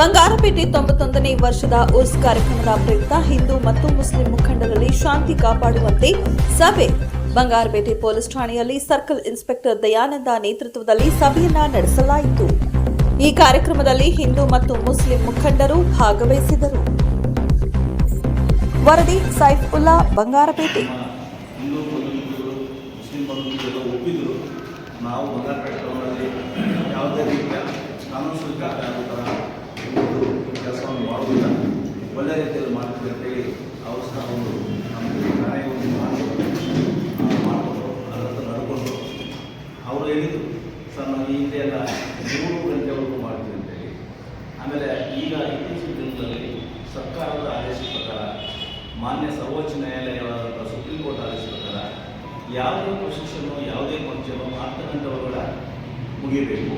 ಬಂಗಾರಪೇಟೆ ತೊಂಬತ್ತೊಂದನೇ ವರ್ಷದ ಉರ್ಸ್ ಕಾರ್ಯಕ್ರಮದ ಪ್ರಯುಕ್ತ ಹಿಂದೂ ಮತ್ತು ಮುಸ್ಲಿಂ ಮುಖಂಡರಲ್ಲಿ ಶಾಂತಿ ಕಾಪಾಡುವಂತೆ ಸಭೆ. ಬಂಗಾರಪೇಟೆ ಪೊಲೀಸ್ ಠಾಣೆಯಲ್ಲಿ ಸರ್ಕಲ್ ಇನ್ಸ್ಪೆಕ್ಟರ್ ದಯಾನಂದ ನೇತೃತ್ವದಲ್ಲಿ ಸಭೆಯನ್ನ ನಡೆಸಲಾಯಿತು. ಈ ಕಾರ್ಯಕ್ರಮದಲ್ಲಿ ಹಿಂದೂ ಮತ್ತು ಮುಸ್ಲಿಂ ಮುಖಂಡರು ಭಾಗವಹಿಸಿದರು. ವರದಿ ಸೈಫ್ ಉಲ್ಲಾ, ಬಂಗಾರಪೇಟೆ. ನಾವು ಯಾವುದೇ ರೀತಿಯ ಕಾನೂನು ಒಂದು ಕೆಲಸವನ್ನು ಮಾಡುವುದಿಲ್ಲ. ಒಳ್ಳೆಯ ರೀತಿಯಲ್ಲಿ ಮಾಡ್ತೀವಿ ಅಂತೇಳಿ ಅವರು ಸಹ ಒಂದು ನಮಗೆ ನಾನೇ ಒಂದು ಮಾಡಿಕೊಂಡು ಮಾಡಿಕೊಂಡು ಅದರಂತೆ ನಡ್ಕೊಂಡು ಅವರು ಹೇಳಿದರು, ಸರ್, ನಾವು ಈ ಹಿಂದೆ ಎಲ್ಲ ಮೂರು ಗಂಟೆವರೆಗೂ ಮಾಡ್ತೀವಿ ಅಂತೇಳಿ ಆಮೇಲೆ ಈಗ ಇತ್ತೀಚಿನ ದಿನಗಳಲ್ಲಿ ಸರ್ಕಾರದ ಆದೇಶದ ಪ್ರಕಾರ, ಮಾನ್ಯ ಸರ್ವೋಚ್ಚ ನ್ಯಾಯಾಲಯವಾದಂಥ ಸುಪ್ರೀಂ ಕೋರ್ಟ್ ಆದೇಶದ ಪ್ರಕಾರ ಯಾವುದೇ ಪ್ರೊಸೆಷನ್ನು, ಯಾವುದೇ ಫಂಕ್ಷನು ಹತ್ತು ಗಂಟೆ ಒಳಗಡೆ ಮುಗಿಬೇಕು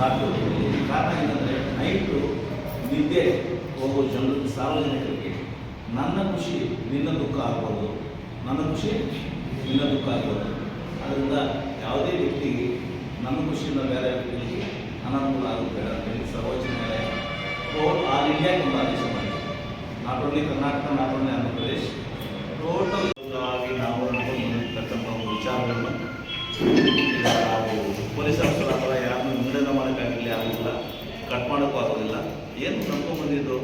ಹೊತ್ತಿನಲ್ಲಿ. ಕಾರಣ ಏನಂದರೆ ನೈಟು ನಿದ್ದೆ ಹೋಗೋ ಜನರು ಸಾರ್ವಜನಿಕರಿಗೆ, ನನ್ನ ಖುಷಿ ನಿನ್ನ ದುಃಖ ಆಗ್ಬೋದು. ನನ್ನ ಖುಷಿ ನಿನ್ನ ದುಃಖ ಆಗ್ಬೋದು. ಅದರಿಂದ ಯಾವುದೇ ವ್ಯಕ್ತಿಗೆ ನನ್ನ ಖುಷಿಯಿಂದ ಬೇರೆ ವ್ಯಕ್ತಿಗೆ ಅನಾನುಕೂಲ ಆಗುತ್ತೆ ಅಂತೇಳಿ ಸರ್ವೋಚ್ಚ ನ್ಯಾಯಾಲಯ ಟೋಲ್ ಆಲ್ ಇಂಡಿಯಾಗೆ ಒಂದು ಆದೇಶ ಮಾಡಿದೆ. Not only Karnataka not only Andhra Pradesh total ಆಗಿ ನಾವು ಒಂದು ವಿಚಾರಗಳನ್ನು ನಾವು ಪೊಲೀಸ್ ಆಫೀಸರ್ ಅಥವಾ ಯಾರನ್ನು ಆಗೋದಿಲ್ಲ ಕಟ್ ಮಾಡೋಕ್ಕೂ ಆಗೋದಿಲ್ಲ ಏನು ನಡ್ಕೊಂಡ್ಬಂದಿದ್ದು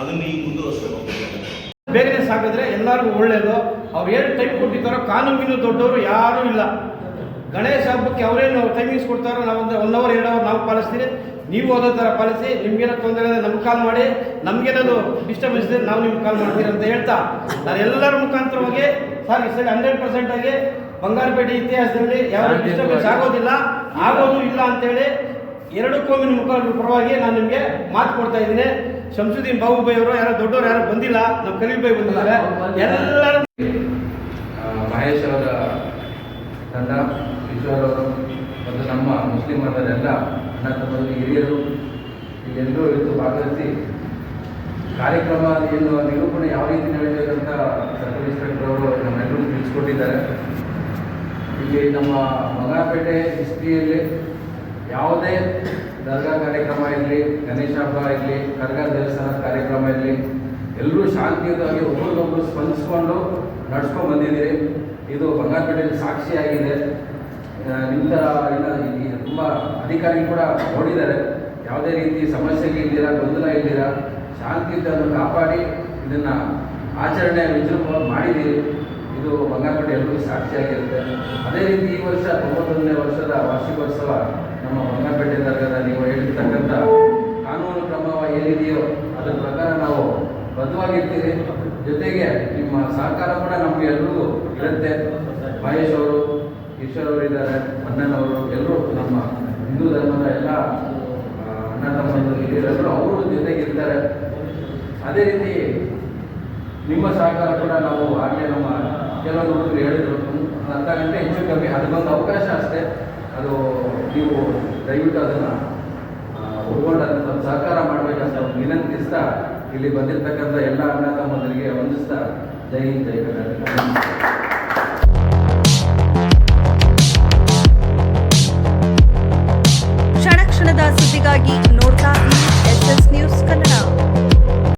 ಅದನ್ನು ಈಗ ಬೇಗನೆ ಸಾಕಿದ್ರೆ ಎಲ್ಲರಿಗೂ ಒಳ್ಳೇದು. ಅವ್ರು ಏನು ಟೈಮ್ ಕೊಟ್ಟಿದ್ದಾರೋ ಕಾನೂನಿನೂ ದೊಡ್ಡವರು ಯಾರೂ ಇಲ್ಲ. ಗಣೇಶ ಹಬ್ಬಕ್ಕೆ ಅವರೇನು ಟೈಮಿಂಗ್ಸ್ ಕೊಡ್ತಾರೋ ನಾವು ಒಂದು ಒನ್ ಅವರ್ ಎರಡು ಅವರ್ ನಾವು ಪಾಲಿಸ್ತೀವಿ ನೀವು ಓದೋ ಥರ ಪಾಲಿಸಿ, ನಿಮ್ಗೇನೋ ತೊಂದರೆ ಇದೆ ನಮ್ಗೆ ಕಾಲ್ ಮಾಡಿ. ನಮ್ಗೇನಾದ್ರು ಡಿಸ್ಟರ್ಬೆನ್ಸ್ ಇದೆ ನಾವು ನಿಮ್ಗೆ ಕಾಲ್ ಮಾಡ್ತೀರಿ ಅಂತ ಹೇಳ್ತಾ. ನಾನು ಎಲ್ಲರ ಮುಖಾಂತರವಾಗಿ ಸರ್ ಈ ಸರಿ ಹಂಡ್ರೆಡ್ ಪರ್ಸೆಂಟ್ ಆಗಿ ಬಂಗಾರಪೇಟೆ ಇತಿಹಾಸದಲ್ಲಿ ಯಾವ ಡಿಸ್ಟರ್ಬೆನ್ಸ್ ಆಗೋದಿಲ್ಲ ಆಗೋದು ಇಲ್ಲ ಅಂತೇಳಿ ಎರಡು ಕೋಮಿನ ಮುಖಾಂತರ ಪರವಾಗಿ ನಾನು ನಿಮಗೆ ಮಾತು ಕೊಡ್ತಾ ಇದ್ದೀನಿ. ಶಂಸುದ್ದೀನ್ ಬಾಬುಬಾಯಿ ಅವರು ಯಾರು ದೊಡ್ಡವರು ಯಾರು ಬಂದಿಲ್ಲ ನಮ್ಮ ಕರೀಬಾಯಿ ಬಂದಿದ್ದಾರೆ. ಎಲ್ಲರೂ ಮಹೇಶ್ ಅವರ ತಂಡ ಈಶ್ವರ್ ಅವರು ಮತ್ತು ನಮ್ಮ ಮುಸ್ಲಿಂ ಮತದೆಲ್ಲ ಅಣ್ಣ ತಮ್ಮರು ಹಿರಿಯರು ಎಲ್ಲರೂ ಇವತ್ತು ಭಾಗವಹಿಸಿ. ಕಾರ್ಯಕ್ರಮ ಏನು ನಿರೂಪಣೆ ಯಾವ ರೀತಿ ನಡೀಬೇಕಂತ ಸರ್ಕಲ್ ಇನ್ಸ್ಪೆಕ್ಟರ್ ಅವರು ನಮ್ಮೆಲ್ಲರೂ ತಿಳಿಸ್ಕೊಟ್ಟಿದ್ದಾರೆ ಇಲ್ಲಿ ನಮ್ಮ ಬಂಗಾರಪೇಟೆ ಹಿಸ್ಟ್ರಿಯಲ್ಲಿ ಯಾವುದೇ ದರ್ಗಾ ಕಾರ್ಯಕ್ರಮ ಇರಲಿ, ಗಣೇಶ ಹಬ್ಬ ಇರಲಿ, ಕರ್ಗಾ ದೇವಸ್ಥಾನದ ಕಾರ್ಯಕ್ರಮ ಇರಲಿ, ಎಲ್ಲರೂ ಶಾಂತಿಯುತವಾಗಿ ಒಬ್ಬರಿಗೊಬ್ಬರು ಸ್ಪಂದಿಸ್ಕೊಂಡು ನಡ್ಸ್ಕೊಂಡು ಬಂದಿದ್ದೀರಿ. ಇದು ಬಂಗಾರಪೇಟೆಯಲ್ಲಿ ಸಾಕ್ಷಿಯಾಗಿದೆ ನಿಮ್ಮ ಥರ ತುಂಬ ಅಧಿಕಾರಿ ಕೂಡ ನೋಡಿದ್ದಾರೆ. ಯಾವುದೇ ರೀತಿ ಸಮಸ್ಯೆಗೆ ಇದ್ದೀರಾ, ಗೊಂದಲ ಇದ್ದೀರಾ, ಶಾಂತಿಯುತವನ್ನು ಕಾಪಾಡಿ ಇದನ್ನು ಆಚರಣೆ ವಿಜೃಂಭವಾಗಿ ಮಾಡಿದ್ದೀರಿ. ಇದು ಬಂಗಾರಪೇಟೆ ಎಲ್ಲರಿಗೂ ಸಾಕ್ಷಿಯಾಗಿರುತ್ತೆ ಅದೇ ರೀತಿ ಈ ವರ್ಷ ತೊಂಬತ್ತೊಂದನೇ ವರ್ಷದ ವಾರ್ಷಿಕೋತ್ಸವ ನಮ್ಮ ಬಂಗಾರಪೇಟೆ ದರ್ಗದ ನೀವು ಹೇಳಿರ್ತಕ್ಕಂಥ ಕಾನೂನು ಕ್ರಮ ಏನಿದೆಯೋ ಅದರ ಪ್ರಕಾರ ನಾವು ಬದ್ಧವಾಗಿರ್ತೀವಿ ಜೊತೆಗೆ ನಿಮ್ಮ ಸಹಕಾರ ಕೂಡ ನಮಗೆ ಎಲ್ರಿಗೂ ಇರುತ್ತೆ. ಮಹೇಶ್ ಅವರು, ಈಶ್ವರ್ ಅವರು ಇದ್ದಾರೆ ಅಣ್ಣನವರು ಎಲ್ಲರೂ ನಮ್ಮ ಹಿಂದೂ ಧರ್ಮದ ಎಲ್ಲ ಅಣ್ಣ ತಮ್ಮಂದು ಹಿರಿಯರೆಲ್ಲರೂ ಅವರು ಜೊತೆಗಿರ್ತಾರೆ ಅದೇ ರೀತಿ ನಿಮ್ಮ ಸಹಕಾರ ಕೂಡ ನಾವು ಆಗಲೇ ನಮ್ಮ ಕೆಲವು ಹುಡುಗರು ಹೇಳಿದರು ಗಂಟೆ ಹೆಚ್ಚು ಕಮ್ಮಿ. ಅದು ಬಂದು ಅವಕಾಶ ಅಷ್ಟೇ. ಅದು ನೀವು ದಯವಿಟ್ಟು ಅದನ್ನು ಉಳ್ಕೊಂಡು ಅದನ್ನು ಒಂದು ಸಹಕಾರ ಮಾಡಬೇಕಂತ ವಿನಂತಿಸ್ತಾ ಇಲ್ಲಿ ಬಂದಿರತಕ್ಕಂಥ ಎಲ್ಲ ಅಣ್ಣ ತಮ್ಮದರಿಗೆ ವಂದಿಸ್ತಾ ಜೈ ಹಿಂದ್, ಜೈ ಕರ್ನಾಟಕ. ಸುದ್ದಿಗಾಗಿ